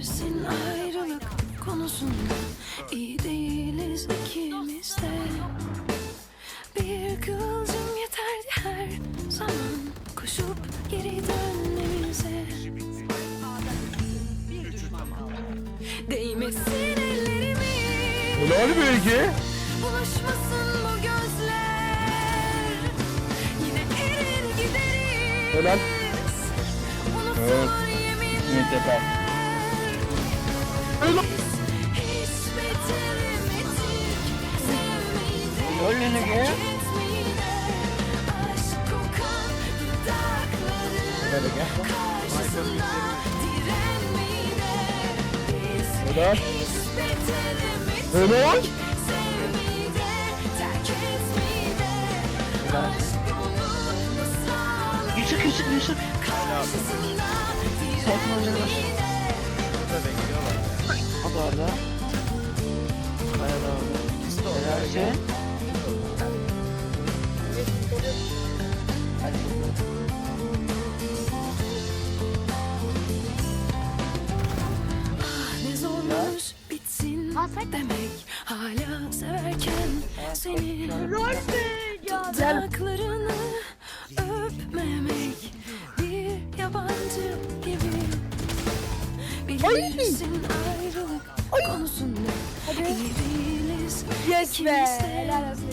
Bilirsin ayrılık konusunda? İyi değiliz ikimiz de. Bir kıvılcım yeterdi her zaman. Koşup geri dönmemize. Değmesin ellerimiz. Helal bilgi. Bulaşmasın bu gözler. Yine erir gideriz. Helal. Unutulur yeminler Ümit Aşk kokan Hadi dudakların gel. Karşısında direnmeyi de Biz Helal. hiç beceremedik direnmeyi de O da bitsin demek Hala severken seni Dudaklarını öpmemek İyi değiliz Yes be. Helal olsun.